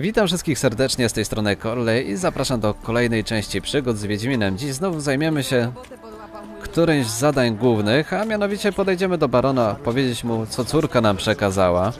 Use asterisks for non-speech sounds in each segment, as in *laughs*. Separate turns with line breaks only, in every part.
Witam wszystkich serdecznie z tej strony Corley i zapraszam do kolejnej części przygód z Wiedźminem. Dziś znowu zajmiemy się którymś z zadań głównych, a mianowicie podejdziemy do Barona, powiedzieć mu co córka nam przekazała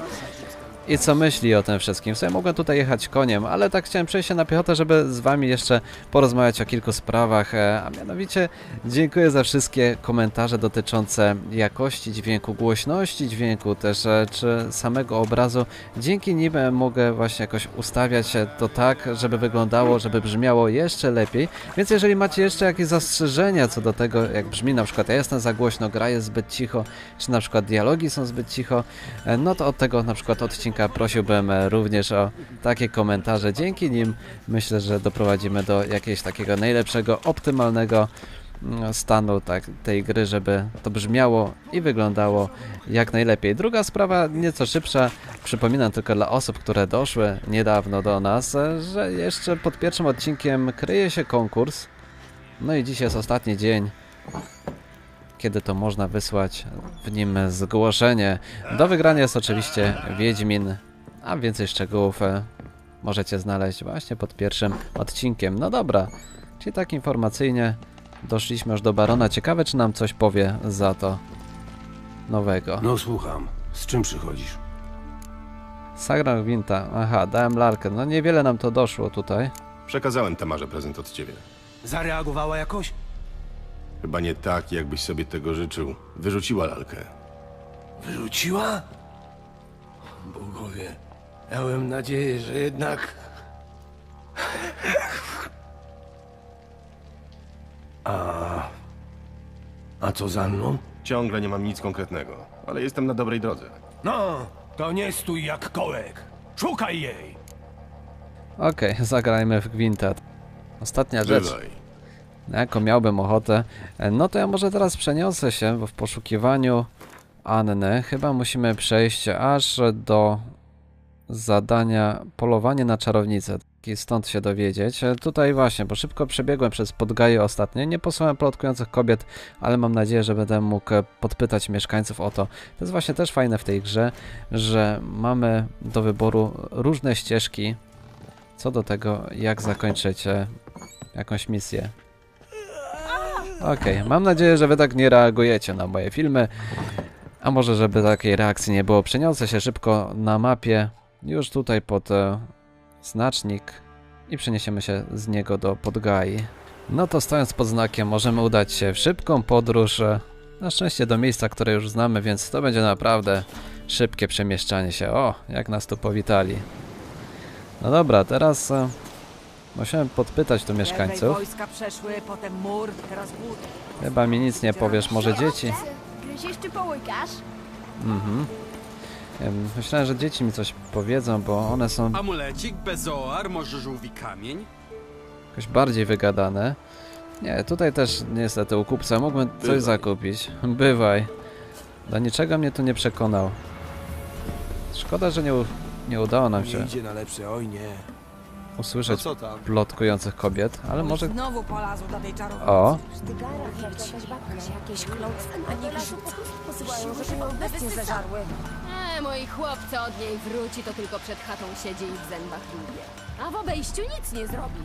i co myśli o tym wszystkim. W sumie mogłem tutaj jechać koniem, ale tak chciałem przejść się na piechotę, żeby z wami jeszcze porozmawiać o kilku sprawach, e, a mianowicie dziękuję za wszystkie komentarze dotyczące jakości dźwięku, głośności dźwięku też, czy samego obrazu. Dzięki nim e, mogę właśnie jakoś ustawiać to tak, żeby wyglądało, żeby brzmiało jeszcze lepiej. Więc jeżeli macie jeszcze jakieś zastrzeżenia co do tego, jak brzmi na przykład ja jestem za głośno, gra jest zbyt cicho, czy na przykład dialogi są zbyt cicho, e, no to od tego na przykład odcinka prosiłbym e, również o takie komentarze. Dzięki nim myślę, że doprowadzimy do jakiegoś takiego najlepszego, optymalnego mm, stanu tak, tej gry, żeby to brzmiało i wyglądało jak najlepiej. Druga sprawa, nieco szybsza, przypominam tylko dla osób, które doszły niedawno do nas, e, że jeszcze pod pierwszym odcinkiem kryje się konkurs. No i dziś jest ostatni dzień, kiedy to można wysłać w nim zgłoszenie. Do wygrania jest oczywiście Wiedźmin, a więcej szczegółów e, możecie znaleźć właśnie pod pierwszym odcinkiem. No dobra, czyli tak informacyjnie doszliśmy już do Barona. Ciekawe, czy nam coś powie za to nowego.
No słucham. Z czym przychodzisz?
Sagram Gwinta, aha, dałem lalkę. No niewiele nam to doszło tutaj.
Przekazałem Tamarze prezent od ciebie.
Zareagowała jakoś?
Chyba nie tak, jakbyś sobie tego życzył. Wyrzuciła lalkę.
Wyrzuciła? Bogowie, miałem nadzieję, że jednak... A... A co za mną?
Ciągle nie mam nic konkretnego, ale jestem na dobrej drodze.
No, to nie stój jak kołek. Szukaj jej!
Okej, zagrajmy w Gwinta. Ostatnia rzecz.
Bywaj.
Jako miałbym ochotę, e, no to ja może teraz przeniosę się bo w poszukiwaniu Anny. Chyba musimy przejść aż do zadania polowanie na czarownicę. I stąd się dowiedzieć. E, Tutaj właśnie, bo szybko przebiegłem przez Podgaje ostatnio. Nie posłałem plotkujących kobiet, ale mam nadzieję, że będę mógł e, podpytać mieszkańców o to. To jest właśnie też fajne w tej grze, że mamy do wyboru różne ścieżki co do tego, jak zakończyć e, jakąś misję. Okej, mam nadzieję, że wy tak nie reagujecie na moje filmy. A może, żeby takiej reakcji nie było, przeniosę się szybko na mapie, już tutaj pod e, znacznik i przeniesiemy się z niego do Podgai. No to stojąc pod znakiem możemy udać się w szybką podróż, e, na szczęście do miejsca, które już znamy, więc to będzie naprawdę szybkie przemieszczanie się. O, jak nas tu powitali. No dobra, teraz e, musiałem podpytać tu mieszkańców.
Najpierw wojska przeszły, potem mur, teraz głód.
Chyba mi nic nie powiesz, może dzieci?
Gryziesz czy połykasz?
Mhm. Em, Myślałem, że dzieci mi coś powiedzą, bo one są
Amulecik, bezoar, może żółwi kamień?
jakoś bardziej wygadane. Nie, tutaj też niestety u kupca mógłbym coś
Bywaj.
zakupić. Bywaj. Do niczego mnie tu nie przekonał. Szkoda, że nie, u- nie udało nam
Nie
się
idzie na lepsze, oj nie.
Usłyszeć
co tam?
plotkujących kobiet, ale może...
Znowu polazł do tej czarownicy.
O,
W tygarach jakaś babka się jakieś klątwy na nie posyłają, żeby ją bestie zeżarły.
E, moi chłopcy od niej wróci, to tylko przed chatą siedzi i w zębach dłubie. A w obejściu nic nie zrobi.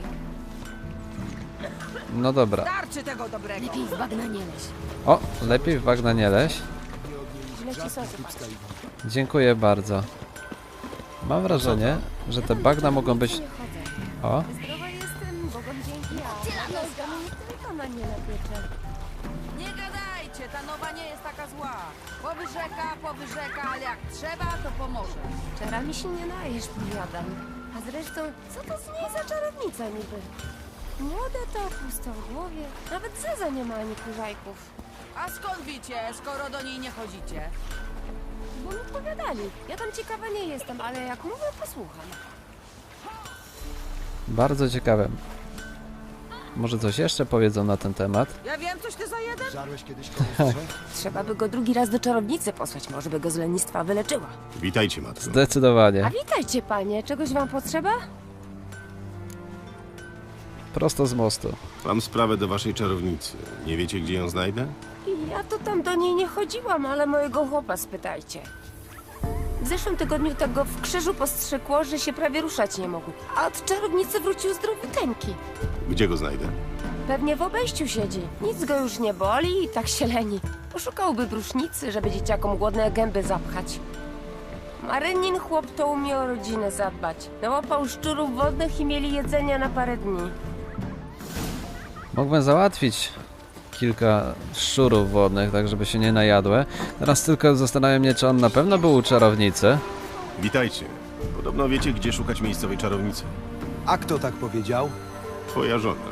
no dobra.
Starczy tego dobrego.
Lepiej w bagna nie leź.
O, lepiej w bagna nie
patrzą.
Dziękuję bardzo. Mam wrażenie, że te bagna mogą być... O,
Zdrowa jestem, Bogom dzięki. Ja mózgami nie tylko na nie napiecze.
Nie gadajcie, ta nowa nie jest taka zła. Powyrzeka, powyrzeka, ale jak trzeba, to pomoże.
Czarami się nie najesz, powiadam. A zresztą, co to z niej za czarownica niby? Młode to, pusto w głowie. Nawet Zeza nie ma ani kurzajków.
A skąd wiecie, skoro do niej nie chodzicie?
Bo mi powiadali. Ja tam ciekawa nie jestem, ale jak mówię, posłucham.
Bardzo ciekawe. Może coś jeszcze powiedzą na ten temat?
Ja wiem, coś ty za jeden? *laughs*
Trzeba by go drugi raz do czarownicy posłać, może by go z lenistwa wyleczyła.
Witajcie, matko.
A
Zdecydowanie.
witajcie, panie. Czegoś wam potrzeba?
Prosto z mostu.
Mam sprawę do waszej czarownicy. Nie wiecie, gdzie ją znajdę?
Ja to tam do niej nie chodziłam, ale mojego chłopa spytajcie. W zeszłym tygodniu tego w krzyżu postrzykło, że się prawie ruszać nie mógł. A od czarownicy wrócił zdrowiuteńki.
Gdzie go znajdę?
Pewnie w obejściu siedzi. Nic go już nie boli i tak się leni. Poszukałby brusznicy, żeby dzieciakom głodne gęby zapchać. Marynin chłop to umie o rodzinę zadbać. Nałapał szczurów wodnych i mieli jedzenia na parę dni.
Mógłbym załatwić kilka szczurów wodnych, tak żeby się nie najadły. Teraz tylko zastanawiam mnie, czy on na pewno był u czarownicy.
Witajcie. Podobno wiecie, gdzie szukać miejscowej czarownicy.
A kto tak powiedział?
Twoja żona.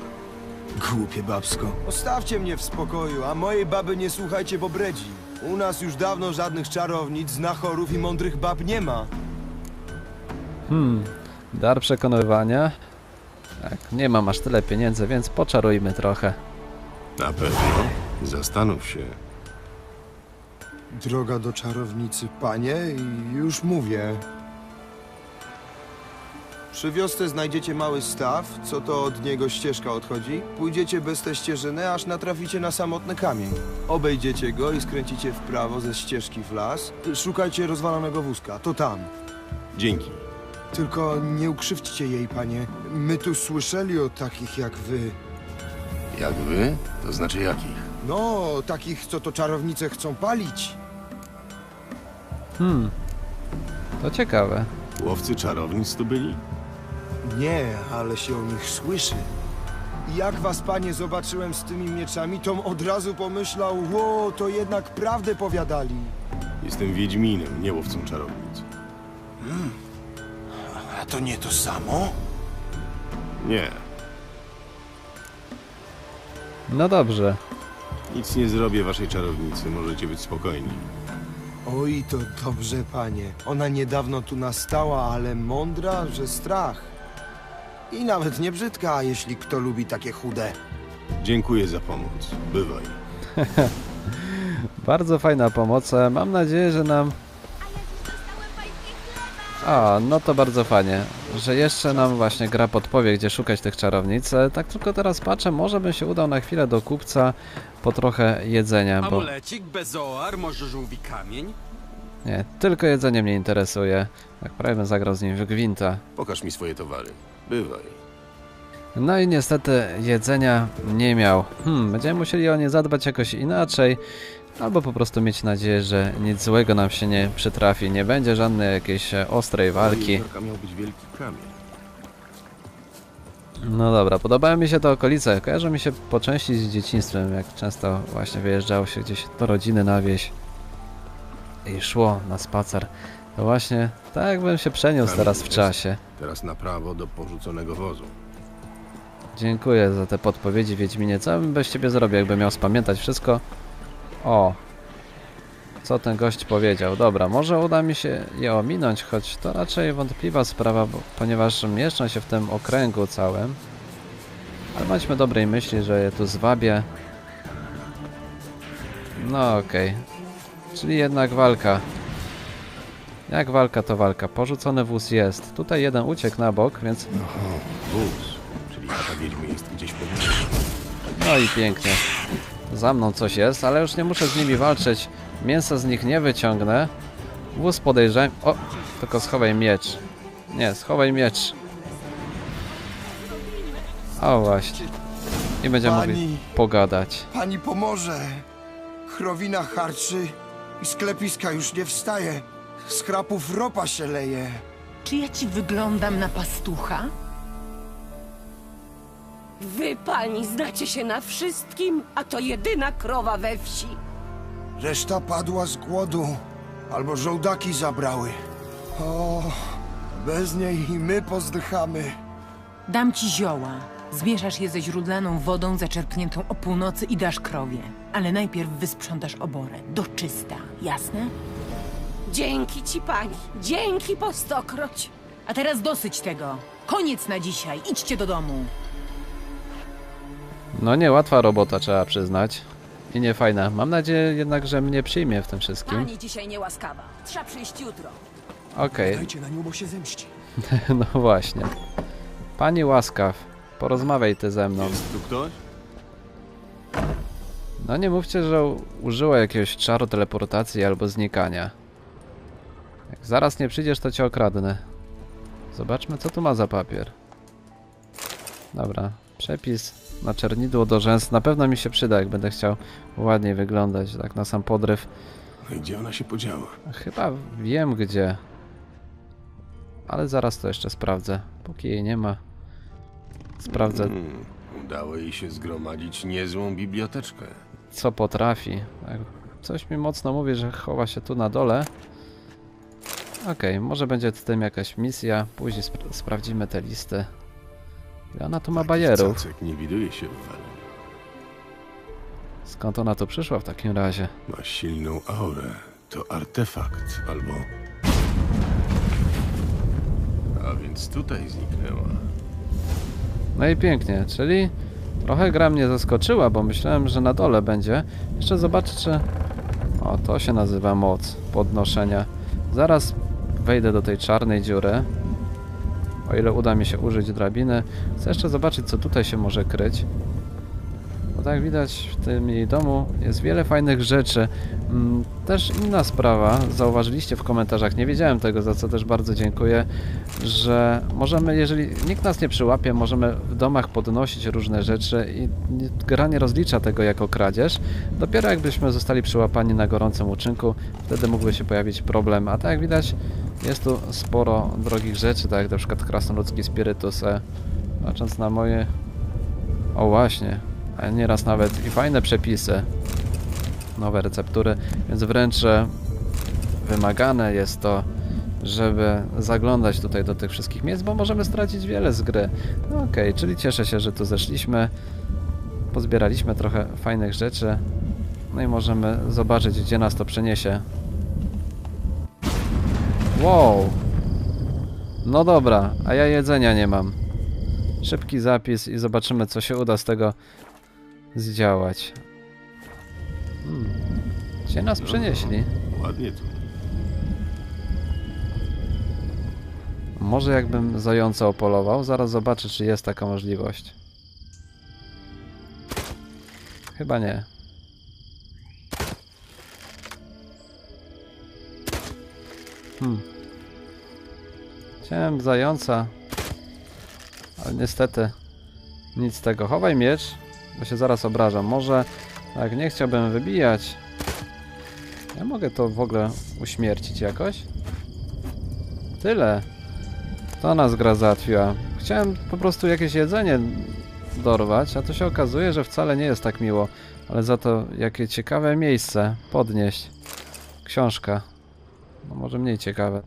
Głupie babsko. Ostawcie mnie w spokoju, a mojej baby nie słuchajcie, bo bredzi. U nas już dawno żadnych czarownic, znachorów i mądrych bab nie ma.
Dar przekonywania. Tak, nie mam aż tyle pieniędzy, więc poczarujmy trochę.
Na pewno. Zastanów się.
Droga do czarownicy, panie, i już mówię. Przy wiosce znajdziecie mały staw, co to od niego ścieżka odchodzi. Pójdziecie bez tej ścieżyny, aż natraficie na samotny kamień. Obejdziecie go i skręcicie w prawo ze ścieżki w las. Szukajcie rozwalonego wózka, to tam.
Dzięki.
Tylko nie ukrzywdźcie jej, panie. My tu słyszeli o takich jak wy.
Jak wy? To znaczy jakich?
No, takich, co to czarownice chcą palić.
Hmm, to ciekawe.
Łowcy czarownic tu byli?
Nie, ale się o nich słyszy. Jak was, panie, zobaczyłem z tymi mieczami, tom od razu pomyślał, ło, to jednak prawdę powiadali.
Jestem Wiedźminem, nie łowcą czarownic.
A to nie to samo?
Nie,
No dobrze.
nic nie zrobię waszej czarownicy, możecie być spokojni.
Oj, to dobrze, panie. Ona niedawno tu nastała, ale mądra, że strach. I nawet nie brzydka, jeśli kto lubi takie chude.
Dziękuję za pomoc. Bywaj. *laughs*
Bardzo fajna pomoc. Mam nadzieję, że nam. A, no to bardzo fajnie, że jeszcze nam właśnie gra podpowie, gdzie szukać tych czarownic. Tak tylko teraz patrzę, może bym się udał na chwilę do kupca po trochę jedzenia, bo
Amulecik, bezoar, może żółwi kamień?
nie, tylko jedzenie mnie interesuje. Tak prawie bym zagrał z nim w gwinta.
Pokaż mi swoje towary. Bywaj.
No i niestety jedzenia nie miał. Hmm, będziemy musieli o nie zadbać jakoś inaczej. Albo po prostu mieć nadzieję, że nic złego nam się nie przytrafi. Nie będzie żadnej jakiejś e, ostrej walki. No dobra, podobały mi się te okolice. Kojarzą mi się po części z dzieciństwem, jak często właśnie wyjeżdżało się gdzieś do rodziny na wieś i szło na spacer. To właśnie tak jakbym się przeniósł teraz w czasie.
Teraz na prawo do porzuconego wozu.
Dziękuję za te podpowiedzi Wiedźminie. Co bym bez ciebie zrobił, jakbym miał spamiętać wszystko? O! Co ten gość powiedział? Dobra, może uda mi się je ominąć, choć to raczej wątpliwa sprawa, bo, ponieważ mieszczą się w tym okręgu całym. Ale bądźmy dobrej myśli, że je tu zwabię. No okej. Czyli jednak walka. Jak walka to walka. Porzucony wóz jest. Tutaj jeden uciekł na bok, więc
Wóz. Czyli wiedźmy jest gdzieś pobliżu.
No i pięknie. Za mną coś jest, ale już nie muszę z nimi walczyć. Mięsa z nich nie wyciągnę. Wóz podejrzewam. O, tylko schowaj miecz. Nie, schowaj miecz. O właśnie. I będziemy mogli pogadać.
pani pomoże. Chrowina harczy i sklepiska już nie wstaje. Z chrapów ropa się leje.
Czy ja ci wyglądam na pastucha?
Wy, pani, znacie się na wszystkim, a to jedyna krowa we wsi.
Reszta padła z głodu, albo żołdaki zabrały. O, bez niej i my pozdychamy.
Dam ci zioła. Zmieszasz je ze źródlaną wodą zaczerpniętą o północy i dasz krowie. Ale najpierw wysprzątasz oborę. Do czysta. Jasne?
Dzięki ci, pani. Dzięki po stokroć.
A teraz dosyć tego. Koniec na dzisiaj. Idźcie do domu.
No nie łatwa robota, trzeba przyznać. I nie fajna. Mam nadzieję jednak, że mnie przyjmie w tym wszystkim.
Pani dzisiaj niełaskawa. Trzeba przyjść jutro.
Okej,
Dajcie na nią, bo się zemści. *laughs*
no właśnie. Pani łaskaw, porozmawiaj ty ze mną.
Jest tu ktoś?
No nie mówcie, że u- użyła jakiegoś czaru teleportacji albo znikania. Jak zaraz nie przyjdziesz, to cię okradnę. Zobaczmy, co tu ma za papier. Dobra, przepis na czernidło do rzęs na pewno mi się przyda, jak będę chciał ładniej wyglądać, tak na sam podryw.
Gdzie ona się podziała?
Chyba wiem gdzie. Ale zaraz to jeszcze sprawdzę. Póki jej nie ma. Sprawdzę,
Hmm, udało jej się zgromadzić niezłą biblioteczkę.
co potrafi. Tak, Coś mi mocno mówi, że chowa się tu na dole. Okej, może będzie w tym jakaś misja. Później spra sprawdzimy te listy. I ona tu ma bajerów.
Cacek nie widuje się w.
Skąd ona tu przyszła w takim razie?
Ma silną aurę. To artefakt albo... A więc tutaj zniknęła.
No i pięknie, czyli trochę gra mnie zaskoczyła, bo myślałem, że na dole będzie. Jeszcze zobaczę, czy... O, to się nazywa moc podnoszenia. Zaraz wejdę do tej czarnej dziury. O ile uda mi się użyć drabiny. Chcę jeszcze zobaczyć, co tutaj się może kryć. Bo tak widać, w tym jej domu jest wiele fajnych rzeczy. Mm, Też inna sprawa, zauważyliście w komentarzach, nie wiedziałem tego, za co też bardzo dziękuję, że możemy, jeżeli nikt nas nie przyłapie, możemy w domach podnosić różne rzeczy i gra nie rozlicza tego jako kradzież. Dopiero jakbyśmy zostali przyłapani na gorącym uczynku, wtedy mógłby się pojawić problem. A tak jak widać, jest tu sporo drogich rzeczy, tak jak na przykład krasnoludzki spirytus. E, patrząc na moje... O właśnie, a nieraz nawet i fajne przepisy, nowe receptury, więc wręcz że wymagane jest to, żeby zaglądać tutaj do tych wszystkich miejsc, bo możemy stracić wiele z gry. No Okej, czyli cieszę się, że tu zeszliśmy, pozbieraliśmy trochę fajnych rzeczy, no i możemy zobaczyć, gdzie nas to przeniesie. Wow! No dobra, a ja jedzenia nie mam. Szybki zapis i zobaczymy, co się uda z tego zdziałać. Hmm. Gdzie nas przenieśli?
Ładnie tu.
Może jakbym zająca opolował? Zaraz zobaczę, czy jest taka możliwość. Chyba nie. Hmm. Chciałem zająca, ale niestety nic z tego. Chowaj miecz, bo się zaraz obrażam. Może tak, nie chciałbym wybijać. Ja mogę to w ogóle uśmiercić jakoś? Tyle. To nas gra załatwiła. Chciałem po prostu jakieś jedzenie dorwać, a to się okazuje, że wcale nie jest tak miło. Ale za to jakie ciekawe miejsce podnieść. Książka. No może mniej ciekawe.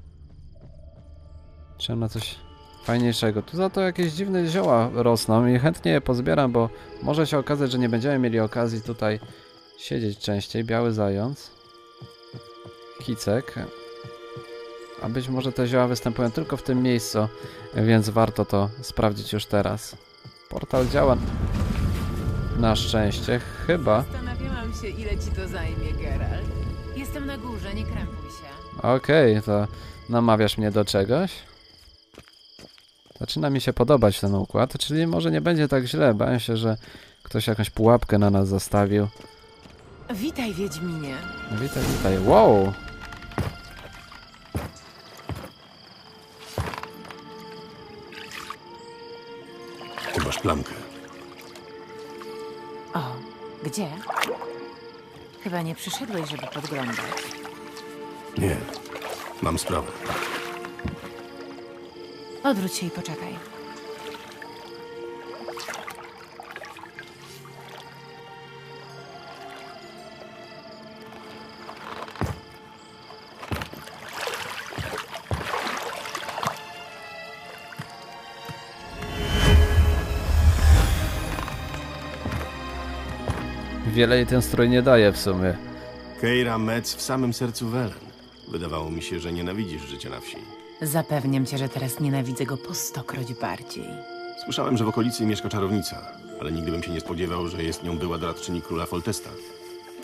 Trzeba na coś fajniejszego. Tu za to jakieś dziwne zioła rosną i chętnie je pozbieram, bo może się okazać, że nie będziemy mieli okazji tutaj siedzieć częściej. Biały zając. Kicek. A być może te zioła występują tylko w tym miejscu, więc warto to sprawdzić już teraz. Portal działa na szczęście, chyba.
Zastanawiałam się, ile ci to zajmie, Geralt. Jestem na górze, nie krępuj
Okej, to namawiasz mnie do czegoś? Zaczyna mi się podobać ten układ, czyli może nie będzie tak źle. Bałem się, że ktoś jakąś pułapkę na nas zastawił.
Witaj, Wiedźminie.
Witaj, witaj. Wow!
Tu masz plamkę.
O, gdzie? Chyba nie przyszedłeś, żeby podglądać.
Nie. Mam sprawę.
Odwróć się i poczekaj.
Wiele jej ten strój nie daje w sumie.
Keira Metz w samym sercu Welen. Wydawało mi się, że nienawidzisz życia na wsi.
Zapewniam cię, że teraz nienawidzę go po stokroć bardziej.
Słyszałem, że w okolicy mieszka czarownica, ale nigdy bym się nie spodziewał, że jest nią była doradczyni króla Foltesta.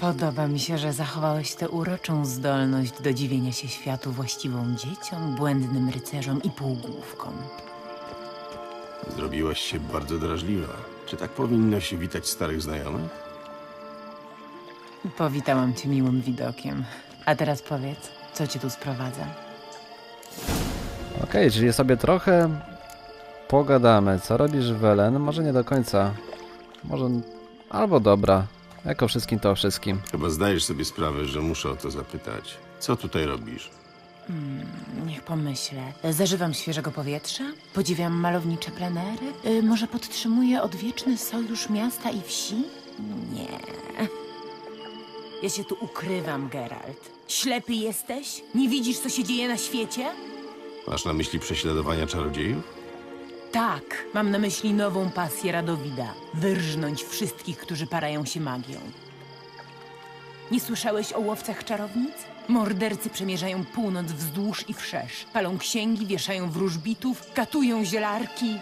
Podoba mi się, że zachowałeś tę uroczą zdolność do dziwienia się światu właściwą dzieciom, błędnym rycerzom i półgłówkom.
Zrobiłaś się bardzo drażliwa. Czy tak powinno się witać starych znajomych?
Powitałam cię miłym widokiem. A teraz powiedz, co cię tu sprowadza?
Okej, czyli sobie trochę pogadamy. Co robisz, Welen? Może nie do końca. Może... Albo dobra. Jako wszystkim to o wszystkim.
Chyba zdajesz sobie sprawę, że muszę o to zapytać. Co tutaj robisz?
Niech pomyślę. Zażywam świeżego powietrza, podziwiam malownicze plenery, y, może podtrzymuję odwieczny sojusz miasta i wsi? Nie. Ja się tu ukrywam, Geralt. Ślepy jesteś? Nie widzisz, co się dzieje na świecie?
Masz na myśli prześladowania czarodziejów?
Tak, mam na myśli nową pasję Radowida. Wyrżnąć wszystkich, którzy parają się magią. Nie słyszałeś o łowcach czarownic? Mordercy przemierzają północ wzdłuż i wszerz. Palą księgi, wieszają wróżbitów, katują zielarki.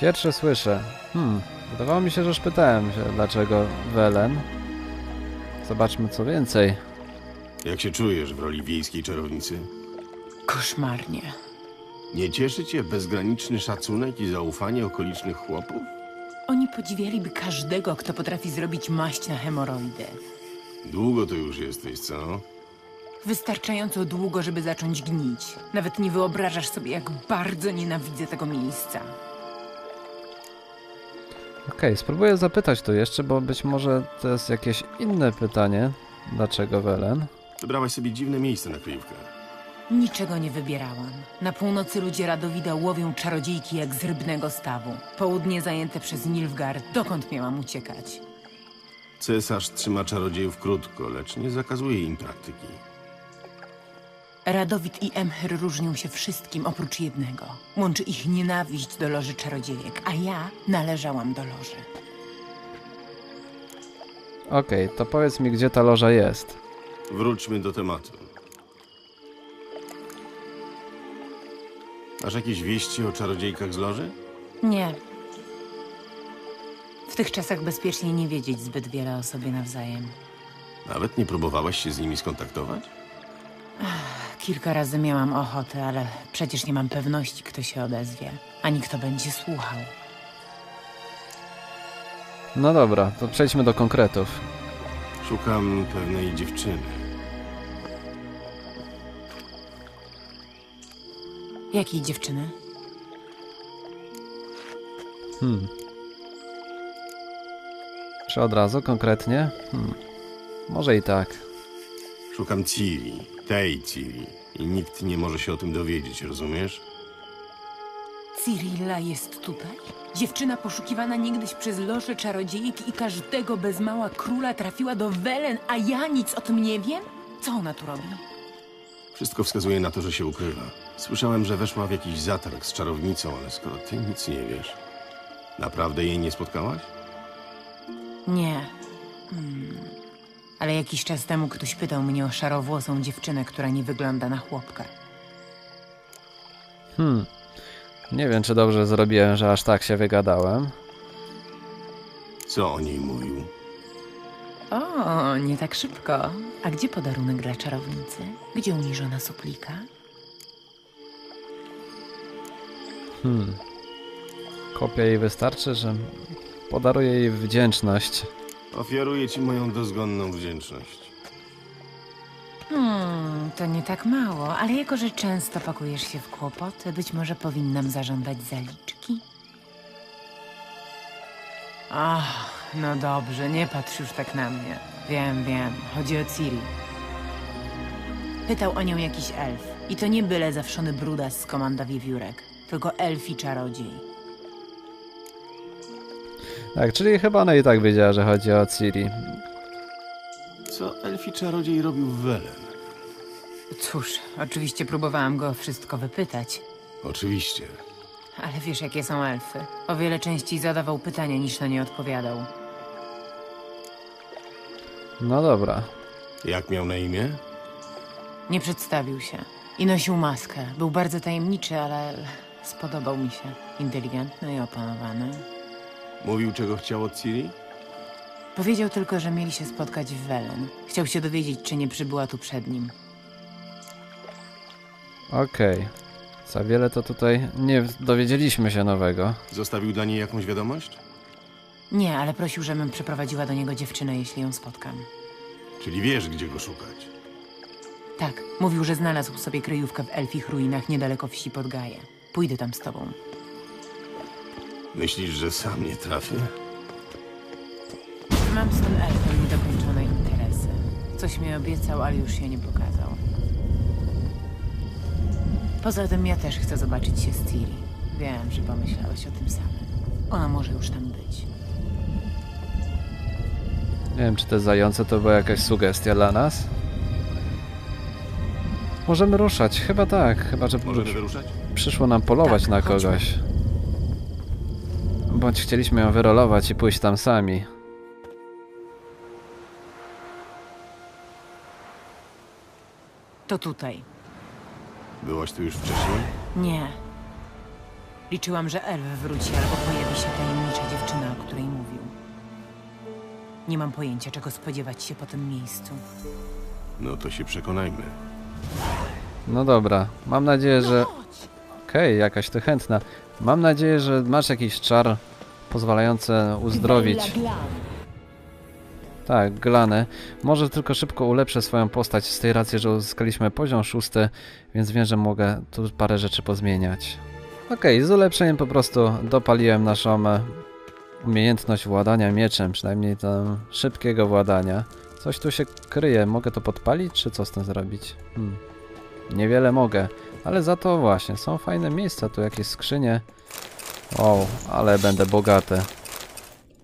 Pierwsze słyszę. Hmm, wydawało mi się, że już pytałem się, dlaczego Welen. Zobaczmy co więcej.
Jak się czujesz w roli wiejskiej czarownicy?
Koszmarnie.
Nie cieszy cię bezgraniczny szacunek i zaufanie okolicznych chłopów?
Oni podziwialiby każdego, kto potrafi zrobić maść na hemoroidy.
Długo tu już jesteś, co?
Wystarczająco długo, żeby zacząć gnić. Nawet nie wyobrażasz sobie, jak bardzo nienawidzę tego miejsca.
Okej, spróbuję zapytać tu jeszcze, bo być może to jest jakieś inne pytanie. Dlaczego Welen?
Wybrałaś sobie dziwne miejsce na kryjówkę.
Niczego nie wybierałam. Na północy ludzie Radowida łowią czarodziejki jak z rybnego stawu. Południe zajęte przez Nilfgaard. Dokąd miałam uciekać?
Cesarz trzyma czarodziejów krótko, lecz nie zakazuje im praktyki.
Radowid i Emhyr różnią się wszystkim oprócz jednego. Łączy ich nienawiść do loży czarodziejek, a ja należałam do loży.
Okej, to powiedz mi, gdzie ta loża jest.
Wróćmy do tematu. Masz jakieś wieści o czarodziejkach z loży?
Nie. W tych czasach bezpiecznie nie wiedzieć zbyt wiele o sobie nawzajem.
Nawet nie próbowałaś się z nimi skontaktować?
Kilka razy miałam ochotę, ale przecież nie mam pewności, kto się odezwie, ani kto będzie słuchał.
No dobra, to przejdźmy do konkretów.
Szukam pewnej dziewczyny.
Jakiej dziewczyny?
Hmm. Czy od razu konkretnie? Hmm. Może i tak.
Szukam Ciri, tej Ciri. I nikt nie może się o tym dowiedzieć, rozumiesz?
Cyrilla jest tutaj? Dziewczyna poszukiwana niegdyś przez loże czarodziejek i każdego bez mała króla trafiła do Welen, a ja nic o tym nie wiem? Co ona tu robi?
Wszystko wskazuje na to, że się ukrywa. Słyszałem, że weszła w jakiś zatarg z czarownicą, ale skoro ty nic nie wiesz, naprawdę jej nie spotkałaś?
Nie. Hmm. Ale jakiś czas temu ktoś pytał mnie o szarowłosą dziewczynę, która nie wygląda na chłopka.
Hmm. Nie wiem, czy dobrze zrobiłem, że aż tak się wygadałem.
Co o niej mówił?
O, nie tak szybko. A gdzie podarunek dla czarownicy? Gdzie uniżona suplika?
Hmm. Kopia jej wystarczy, że podaruję jej wdzięczność.
Ofiaruję ci moją dozgonną wdzięczność.
Hmm, to nie tak mało, ale jako, że często pakujesz się w kłopoty, być może powinnam zażądać zaliczki? Ach, no dobrze, nie patrz już tak na mnie. Wiem, wiem, chodzi o Ciri. Pytał o nią jakiś elf. I to nie byle zawszony brudas z komanda wiewiórek, tylko elfi czarodziej.
Tak, czyli chyba ona i tak wiedziała, że chodzi o Ciri.
Co elfi czarodziej robił w Welen?
Cóż, oczywiście próbowałam go o wszystko wypytać,
Oczywiście.
ale wiesz jakie są elfy. O wiele częściej zadawał pytania niż na nie odpowiadał.
No dobra.
Jak miał na imię?
Nie przedstawił się i nosił maskę. Był bardzo tajemniczy, ale spodobał mi się. Inteligentny i opanowany.
Mówił, czego chciał od Ciri?
Powiedział tylko, że mieli się spotkać w Welen. Chciał się dowiedzieć, czy nie przybyła tu przed nim.
Okej. Za wiele to tutaj nie dowiedzieliśmy się nowego.
Zostawił dla niej jakąś wiadomość?
Nie, ale prosił, żebym przeprowadziła do niego dziewczynę, jeśli ją spotkam.
Czyli wiesz, gdzie go szukać.
Tak, mówił, że znalazł sobie kryjówkę w elfich ruinach niedaleko wsi pod Gaję. Pójdę tam z tobą.
Myślisz, że sam nie trafię?
Mam z tym elfem niedokończone interesy. Coś mi obiecał, ale już się nie pokazał. Poza tym ja też chcę zobaczyć się z Ciri. Wiem, że pomyślałeś o tym samym. Ona może już tam być.
Nie wiem, czy te zające to była jakaś sugestia dla nas. Możemy ruszać, chyba tak, chyba że
Możemy wyruszać?
przyszło nam polować
Tak,
na
chodźmy.
kogoś. Bądź chcieliśmy ją wyrolować i pójść tam sami.
To tutaj.
Byłaś tu już wcześniej?
Nie. Liczyłam, że elf wróci albo pojawi się tajemnicza dziewczyna, o której mówił. Nie mam pojęcia, czego spodziewać się po tym miejscu.
No to się przekonajmy.
No dobra, mam nadzieję, że... Okej, jakaś ty chętna. Mam nadzieję, że masz jakiś czar pozwalający uzdrowić. Tak, Glanę. Może tylko szybko ulepszę swoją postać z tej racji, że uzyskaliśmy poziom szósty, więc wiem, że mogę tu parę rzeczy pozmieniać. Okej, z ulepszeniem po prostu dopaliłem naszą e, umiejętność władania mieczem, przynajmniej tam szybkiego władania. Coś tu się kryje, mogę to podpalić, czy co z tym zrobić? Hmm. Niewiele mogę, ale za to właśnie, są fajne miejsca, tu jakieś skrzynie. O, ale będę bogaty.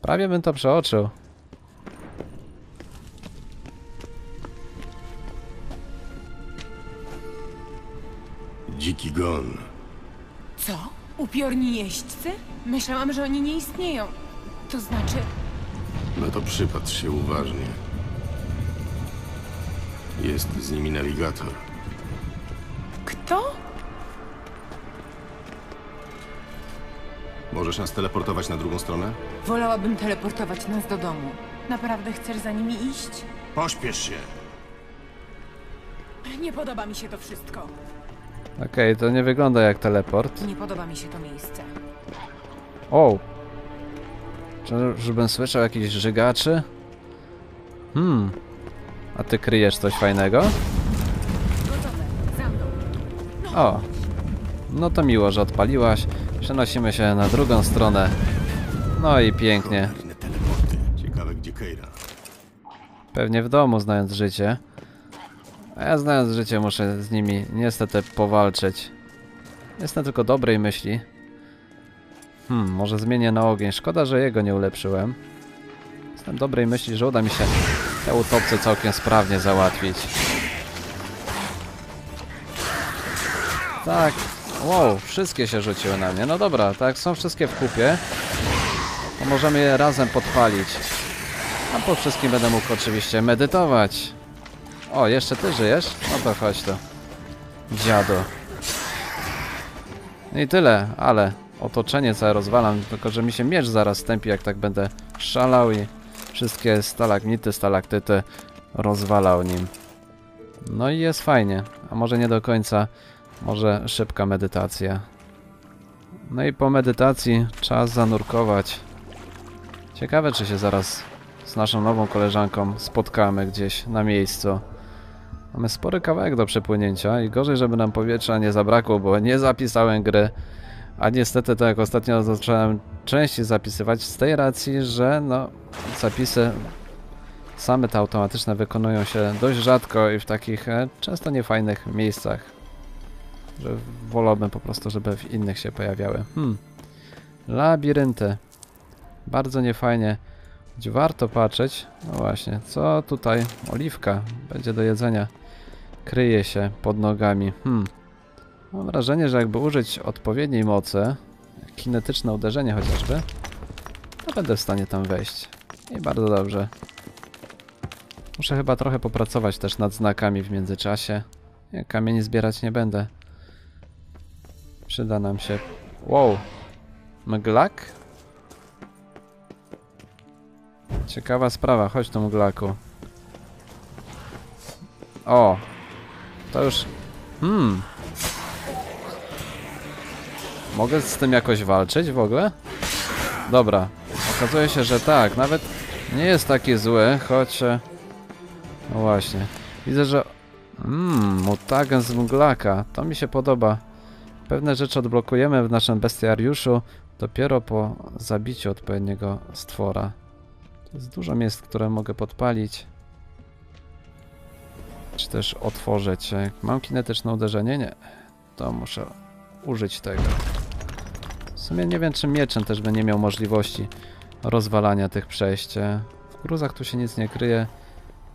Prawie bym to przeoczył.
Dziki gon.
Co? Upiorni jeźdźcy? Myślałam, że oni nie istnieją. To znaczy...
No to przypatrz się uważnie. Jest z nimi nawigator.
Kto?
Możesz nas teleportować na drugą stronę?
Wolałabym teleportować nas do domu. Naprawdę chcesz za nimi iść?
Pośpiesz się!
Nie podoba mi się to wszystko.
Okej, to nie wygląda jak teleport.
Nie podoba mi się to miejsce.
O! Czyżbym słyszał jakichś żygaczy? Hmm. A ty kryjesz coś fajnego? O! No to miło, że odpaliłaś. Przenosimy się na drugą stronę. No i pięknie.
Ciekawe, gdzie Keira.
Pewnie w domu, znając życie. A ja znając życie muszę z nimi niestety powalczyć. Jestem tylko dobrej myśli. Hmm, może zmienię na ogień. Szkoda, że jego nie ulepszyłem. Jestem dobrej myśli, że uda mi się te utopce całkiem sprawnie załatwić. Tak. Wow, wszystkie się rzuciły na mnie. No dobra, tak, są wszystkie w kupie. To możemy je razem podpalić. A po wszystkim będę mógł oczywiście medytować. O, jeszcze ty żyjesz? No to chodź tu. Dziadu. No i tyle, ale otoczenie całe rozwalam, tylko że mi się miecz zaraz stępi, jak tak będę szalał i wszystkie stalagmity, stalaktyty rozwalał nim. No i jest fajnie, a może nie do końca, może szybka medytacja. No i po medytacji czas zanurkować. Ciekawe, czy się zaraz z naszą nową koleżanką spotkamy gdzieś na miejscu. Mamy spory kawałek do przepłynięcia i gorzej, żeby nam powietrza nie zabrakło, bo nie zapisałem gry. A niestety, tak jak ostatnio zacząłem częściej zapisywać z tej racji, że no, zapisy same te automatyczne wykonują się dość rzadko i w takich e, często niefajnych miejscach. Że wolałbym po prostu, żeby w innych się pojawiały. Hmm. Labirynty. Bardzo niefajnie. Gdzie warto patrzeć, no właśnie, co tutaj, oliwka, będzie do jedzenia, kryje się pod nogami. Hmm. Mam wrażenie, że jakby użyć odpowiedniej mocy, kinetyczne uderzenie chociażby, to będę w stanie tam wejść. I bardzo dobrze. Muszę chyba trochę popracować też nad znakami w międzyczasie. Ja kamieni zbierać nie będę. Przyda nam się... Wow! Mglak? Ciekawa sprawa, chodź tu mglaku. O! To już... Hmm. Mogę z tym jakoś walczyć w ogóle? Dobra. Okazuje się, że tak. Nawet nie jest taki zły, choć... e, No właśnie. Widzę, że... Mmm, mutagen z mglaka. To mi się podoba. Pewne rzeczy odblokujemy w naszym bestiariuszu dopiero po zabiciu odpowiedniego stwora. Jest dużo miejsc, które mogę podpalić. Czy też otworzyć. Jak Mam kinetyczne uderzenie? Nie. To muszę użyć tego. W sumie nie wiem, czy mieczem też by nie miał możliwości rozwalania tych przejść. W gruzach tu się nic nie kryje.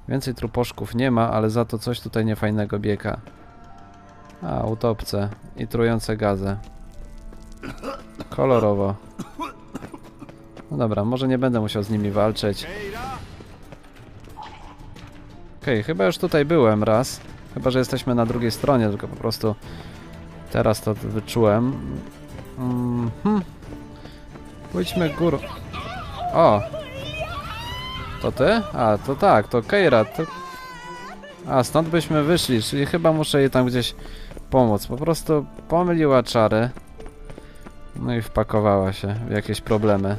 Więcej truposzków nie ma, ale za to coś tutaj niefajnego biega. A, utopce i trujące gazy. Kolorowo. No dobra, może nie będę musiał z nimi walczyć. Okej, chyba już tutaj byłem raz. Chyba, że jesteśmy na drugiej stronie, tylko po prostu teraz to wyczułem. Mhm. Pójdźmy górą. O! To ty? A, to tak, to Keira. To... A, stąd byśmy wyszli, czyli chyba muszę jej tam gdzieś pomóc. Po prostu pomyliła czary. No i wpakowała się w jakieś problemy.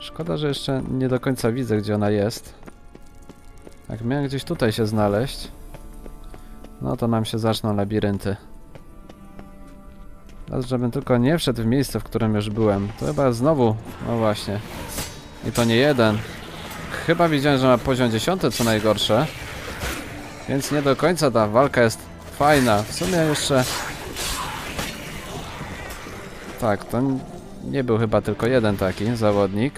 Szkoda, że jeszcze nie do końca widzę, gdzie ona jest. Jak miałem gdzieś tutaj się znaleźć, no to nam się zaczną labirynty. Teraz, żebym tylko nie wszedł w miejsce, w którym już byłem. To chyba znowu, no właśnie. I to nie jeden. Chyba widziałem, że ma poziom 10 co najgorsze. Więc nie do końca ta walka jest fajna. W sumie jeszcze... Tak, to nie był chyba tylko jeden taki zawodnik.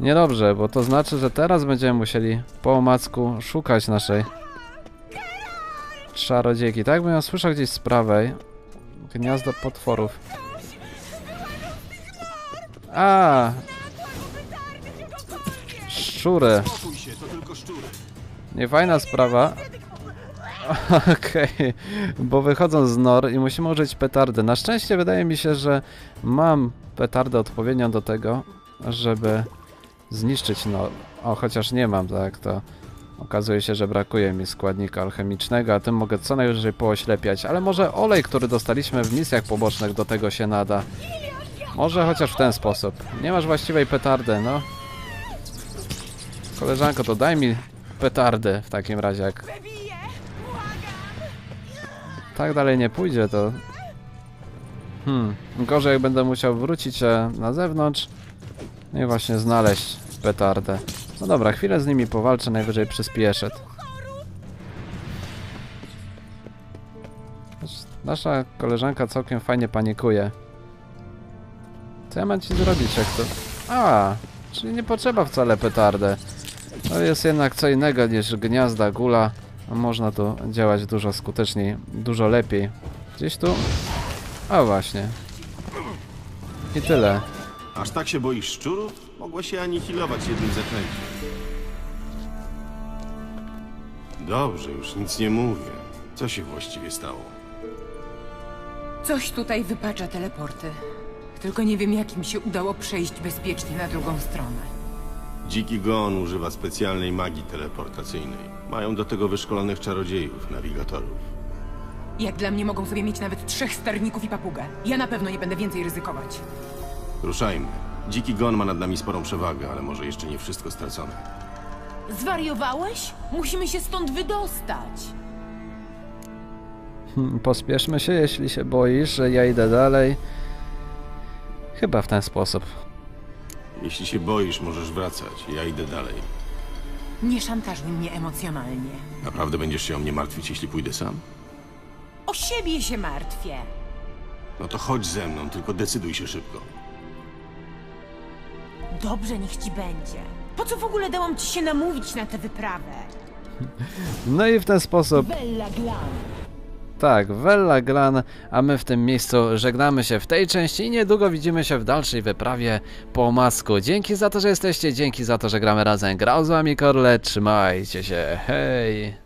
Niedobrze, bo to znaczy, że teraz będziemy musieli po omacku szukać naszej czarodziejki. Tak bym ją słyszał gdzieś z prawej. Gniazdo potworów. A, szczury. Niefajna sprawa. *laughs* Okej, bo wychodzą z nor i musimy użyć petardy. Na szczęście wydaje mi się, że mam petardę odpowiednią do tego, żeby zniszczyć nor. O, chociaż nie mam, tak, to okazuje się, że brakuje mi składnika alchemicznego, a tym mogę co najwyżej pooślepiać. Ale może olej, który dostaliśmy w misjach pobocznych do tego się nada. Może chociaż w ten sposób. Nie masz właściwej petardy, no. Koleżanko, to daj mi petardę w takim razie, jak... Tak dalej nie pójdzie, to... Hmm, gorzej jak będę musiał wrócić e, na zewnątrz i właśnie znaleźć petardę. No dobra, chwilę z nimi powalczę, najwyżej przyspieszę. Nasza koleżanka całkiem fajnie panikuje. Co ja mam ci zrobić, jak to... A, czyli nie potrzeba wcale petardę. To jest jednak co innego niż gniazda gula. Można tu działać dużo skuteczniej, dużo lepiej. Gdzieś tu... A właśnie. I tyle.
Aż tak się boisz szczurów? Mogłeś się anihilować jednym zaklęciem. Dobrze, już nic nie mówię. Co się właściwie stało?
Coś tutaj wypacza teleporty. Tylko nie wiem, jak im się udało przejść bezpiecznie na drugą stronę.
Dziki Gon używa specjalnej magii teleportacyjnej. Mają do tego wyszkolonych czarodziejów, nawigatorów.
Jak dla mnie mogą sobie mieć nawet trzech sterników i papugę. Ja na pewno nie będę więcej ryzykować.
Ruszajmy. Dziki Gon ma nad nami sporą przewagę, ale może jeszcze nie wszystko stracone.
Zwariowałeś? Musimy się stąd wydostać.
Hmm, Pospieszmy się, jeśli się boisz, że ja idę dalej. Chyba w ten sposób.
Jeśli się boisz, możesz wracać. Ja idę dalej.
Nie szantażuj mnie emocjonalnie.
Naprawdę będziesz się o mnie martwić, jeśli pójdę sam?
O siebie się martwię.
No to chodź ze mną, tylko decyduj się szybko.
Dobrze, niech ci będzie. Po co w ogóle dałam ci się namówić na tę wyprawę?
No i w ten sposób
Bella Glam.
Tak, Vella Gran, a my w tym miejscu żegnamy się w tej części i niedługo widzimy się w dalszej wyprawie po masku. Dzięki za to, że jesteście, dzięki za to, że gramy razem. Grał z wami Korle, trzymajcie się, hej!